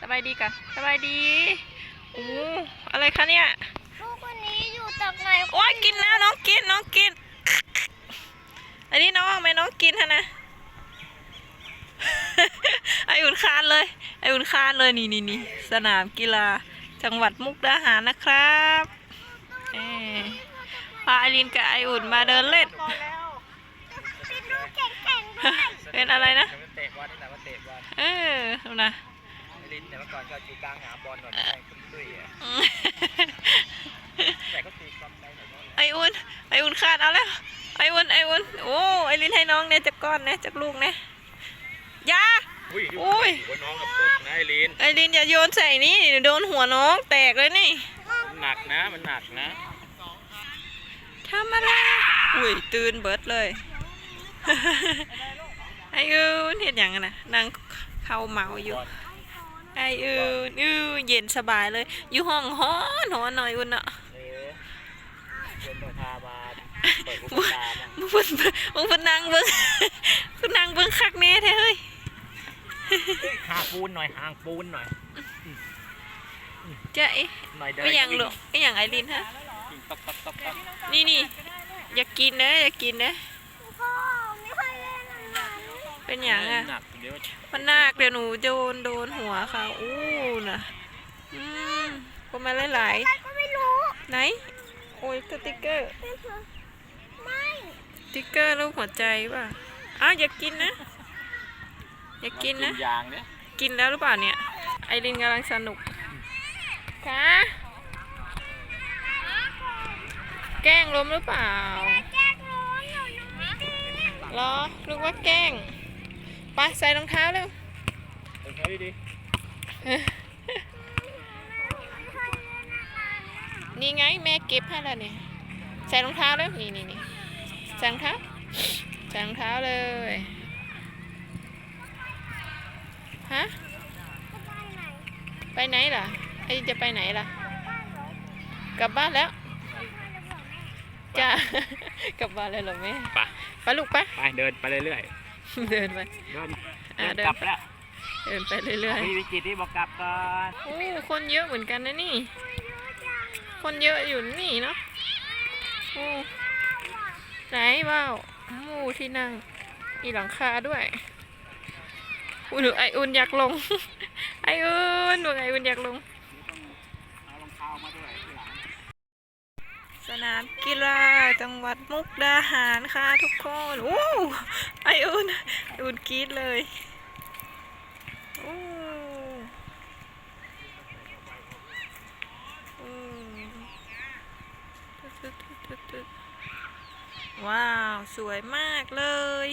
สบายดีกันสบายดีโอ้อะไรคะเนี่ยลูกคนนี้อยู่จากไหนโอ้ยกินแล้วน้องกินน้องกิน อันนี้น้องไหมน้องกินฮะนะไออุ่นคานเลย ไออุ่นคานเลยนี่นี่นี่สนามกีฬาจังหวัดมุกดาหารนะครับเอ่พาไอรินกับไออุ่นมาเดินเล่น เป็นลูกแข็งๆด้วยเป็นอะไรนะมันเตะบอลนี่แหละว่าเตะบอ ลเออดูนะลิ้นแต่เมื่อก่อนก็อยู่กลางหาบอลหน่อยให้คุณตุ้ยอะอืมแต่ก็ตีกอล์ฟได้หน่อยไออุ่นไออุ่นคาดเอาแล้วไออุ่นไออุ่นโอ้ไอรินให้น้องเนี่ยจากก้อนเนี่ยจากลูกเนี่ยอยา อุ้ยอุ้ย หัวน้องกับปุ๊กนะไอ้ลิ้นไอรินอย่าโยนใส่นี่เดี๋ยวโดนหัวน้องแตกเลยนี่มันหนักนะ มันหนักนะ ทำอะไรอุ้ยตื่นเบิดเลย ไออุ่นเห็นอย่างนั้นนะนางเข้าเมาอยู่ ไออุ่นอือเย็นสบายเลย อยู่ห้องฮ้อนหอนหน่อยอุ่นเนาะเออเดินพามาเปิดหูตาบ้างมึงเพิ่นมึงเพิ่นนั่งเบิ่งเพิ่นนั่งเบิ่งคักแน่แท้เฮ้ยหางปูนหน่อยหางปูนหน่อยจะเอ๊ะหน่อยเดินไม่อย่างลูกไม่อย่างไอรินฮะกินต๊อกต๊อกต๊อกต๊อกนี่นี่อยากกินนะอยากกินนะ พ่อไม่ค่อยเล่นอันนั้น เป็นอย่างอะ หนักเดี๋ยวมันนากเดี๋ยวหนูโดนโดนหัวค่ะอู้น่ะ อืมก็มาหลายใครก็ไม่รู้ๆไหน โอ้ยสติ๊กเกอร์ไม่สติ๊กเกอร์รูปหัวใจป่ะอ้าวอยากกินนะ อยากกินนะ ยางเนี่ยกินแล้วหรือเปล่าเนี่ย ไอรินกำลังสนุกค่ะแกล้งล้มหรือเปล่าแจ้งรู้หนูยังไม่ได้เหรอนึกว่าแกล้ง ไปใส่รองเท้าเร็วเดินดีนี่ไงแม่เก็บให้แล้วเนี่ยใส่รองเท้าแล้วนี่นี่นี่ใส่รองเท้าใส่รองเท้าเลยฮะไปไหนล่ะไอจะไปไหนล่ะ กลับบ้านแล้วจ้ากลับบ้านเลยเหรอแม่ๆไปไปลูกไปไปเดินไปเรื่อย เดินไปๆเดินอะเดินเดินกลับแล้วเดินไปเรื่อยมีวิจิตรที่บอกกลับก่อนๆโอ้คนเยอะเหมือนกันนะนี่ คนเยอะอยู่นี่เนาะโอ้ไหนว้าวหมูที่นั่ง มีหลังคาด้วยอุ่นไออุ่นอยากลง ไออุ่นบอกไออุ่นอยากลงเอารองเท้ามาด้วยที่หลังส นามกีฬาจังหวัดมุกดาหารค่ะทุกคนโอ้ไออุ่นอุ่นกรีดเลยโอ้โอ้ว้าว สวยมากเลย